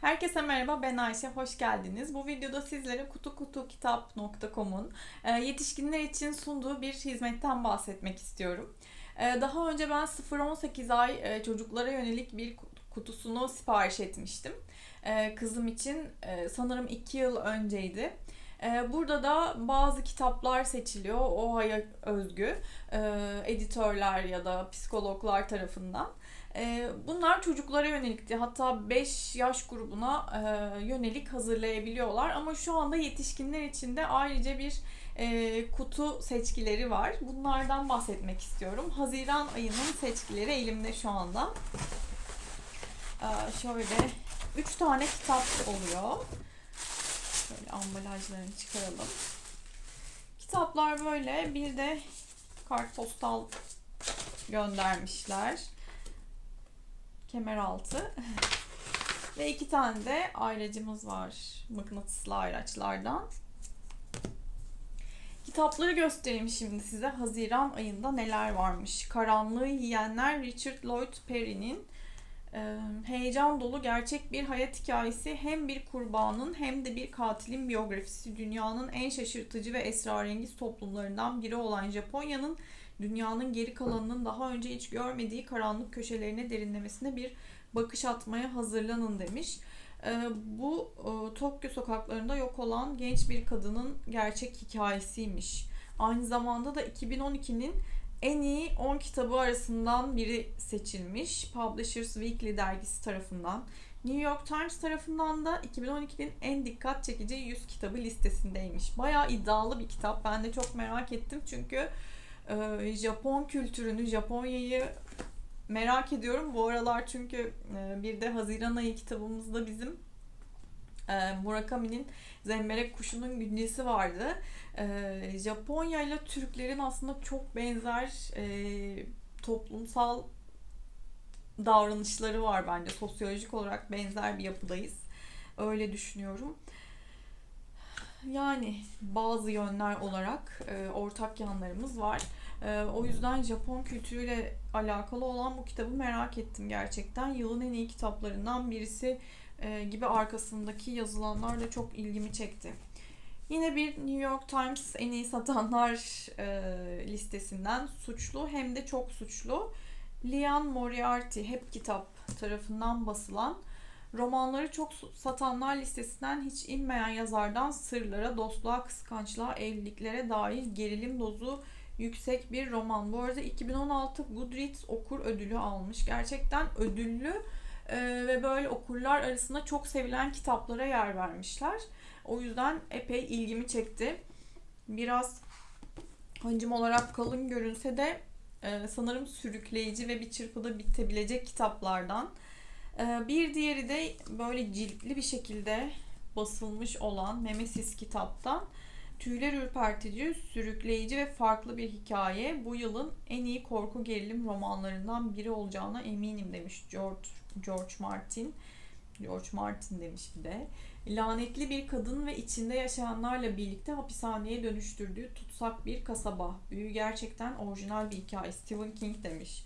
Herkese merhaba ben Ayşe hoş geldiniz. Bu videoda sizlere kutukutukitap.com'un e, yetişkinler için sunduğu bir hizmetten bahsetmek istiyorum. E, daha önce ben 0-18 ay e, çocuklara yönelik bir kutusunu sipariş etmiştim. Kızım için sanırım 2 yıl önceydi. Burada da bazı kitaplar seçiliyor. OHA'ya özgü editörler ya da psikologlar tarafından. Ee, bunlar çocuklara yönelikti. Hatta 5 yaş grubuna e, yönelik hazırlayabiliyorlar. Ama şu anda yetişkinler için de ayrıca bir e, kutu seçkileri var. Bunlardan bahsetmek istiyorum. Haziran ayının seçkileri elimde şu anda. Ee, şöyle 3 tane kitap oluyor. Şöyle ambalajlarını çıkaralım. Kitaplar böyle. Bir de kartpostal göndermişler kemer altı. Ve iki tane de ayracımız var mıknatıslı ayraçlardan. Kitapları göstereyim şimdi size. Haziran ayında neler varmış. Karanlığı Yiyenler Richard Lloyd Perry'nin e, heyecan dolu gerçek bir hayat hikayesi hem bir kurbanın hem de bir katilin biyografisi dünyanın en şaşırtıcı ve esrarengiz toplumlarından biri olan Japonya'nın dünyanın geri kalanının daha önce hiç görmediği karanlık köşelerine derinlemesine bir bakış atmaya hazırlanın demiş. Ee, bu e, Tokyo sokaklarında yok olan genç bir kadının gerçek hikayesiymiş. Aynı zamanda da 2012'nin en iyi 10 kitabı arasından biri seçilmiş. Publishers Weekly dergisi tarafından. New York Times tarafından da 2012'nin en dikkat çekici 100 kitabı listesindeymiş. Bayağı iddialı bir kitap. Ben de çok merak ettim çünkü e, Japon kültürünü, Japonya'yı merak ediyorum. Bu aralar çünkü e, bir de Haziran ayı kitabımızda bizim e, Murakami'nin Zemberek Kuşu'nun güncesi vardı. Japonya ile Türklerin aslında çok benzer toplumsal davranışları var bence. Sosyolojik olarak benzer bir yapıdayız. Öyle düşünüyorum. Yani bazı yönler olarak e, ortak yanlarımız var. E, o yüzden Japon kültürüyle alakalı olan bu kitabı merak ettim gerçekten. Yılın en iyi kitaplarından birisi e, gibi arkasındaki yazılanlar da çok ilgimi çekti. Yine bir New York Times en iyi satanlar e, listesinden suçlu hem de çok suçlu. Lian Moriarty hep kitap tarafından basılan Romanları çok satanlar listesinden hiç inmeyen yazardan sırlara, dostluğa, kıskançlığa, evliliklere dair gerilim dozu yüksek bir roman. Bu arada 2016 Goodreads okur ödülü almış. Gerçekten ödüllü e, ve böyle okurlar arasında çok sevilen kitaplara yer vermişler. O yüzden epey ilgimi çekti. Biraz hacim olarak kalın görünse de e, sanırım sürükleyici ve bir çırpıda bitebilecek kitaplardan. Ee, bir diğeri de böyle ciltli bir şekilde basılmış olan Memesis kitaptan tüyler ürpertici, sürükleyici ve farklı bir hikaye. Bu yılın en iyi korku gerilim romanlarından biri olacağına eminim demiş George, George Martin. George Martin demiş bir de. Lanetli bir kadın ve içinde yaşayanlarla birlikte hapishaneye dönüştürdüğü tutsak bir kasaba. Büyü gerçekten orijinal bir hikaye. Stephen King demiş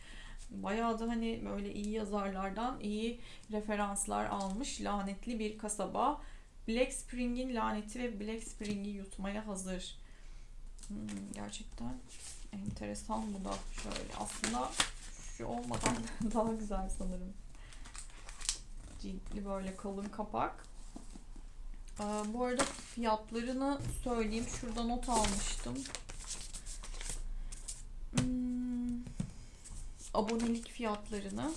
bayağı da hani böyle iyi yazarlardan iyi referanslar almış lanetli bir kasaba. Black Spring'in laneti ve Black Spring'i yutmaya hazır. Hmm, gerçekten enteresan bu da şöyle. Aslında şu olmadan daha güzel sanırım. Ciltli böyle kalın kapak. Ee, bu arada fiyatlarını söyleyeyim. Şurada not almıştım. Abonelik fiyatlarını.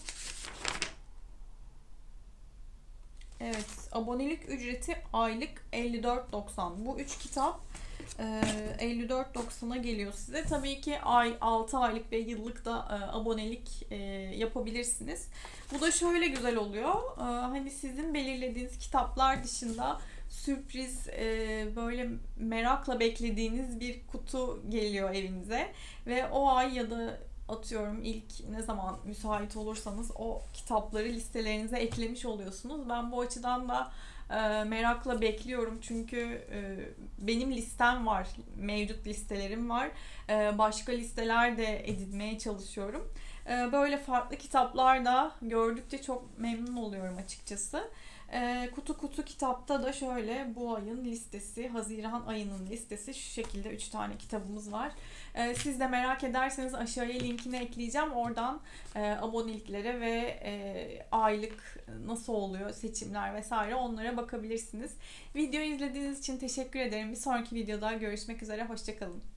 Evet, abonelik ücreti aylık 54.90. Bu üç kitap e, 54.90'a geliyor size. Tabii ki ay 6 aylık ve yıllık da e, abonelik e, yapabilirsiniz. Bu da şöyle güzel oluyor. E, hani sizin belirlediğiniz kitaplar dışında sürpriz böyle merakla beklediğiniz bir kutu geliyor evinize ve o ay ya da atıyorum ilk ne zaman müsait olursanız o kitapları listelerinize eklemiş oluyorsunuz. Ben bu açıdan da e, merakla bekliyorum çünkü e, benim listem var, mevcut listelerim var. E, başka listeler de edinmeye çalışıyorum. Ee, böyle farklı kitaplar da gördükçe çok memnun oluyorum açıkçası. Ee, kutu kutu kitapta da şöyle bu ayın listesi, Haziran ayının listesi şu şekilde 3 tane kitabımız var. Ee, siz de merak ederseniz aşağıya linkini ekleyeceğim. Oradan e, aboneliklere ve e, aylık nasıl oluyor seçimler vesaire onlara bakabilirsiniz. Videoyu izlediğiniz için teşekkür ederim. Bir sonraki videoda görüşmek üzere. Hoşçakalın.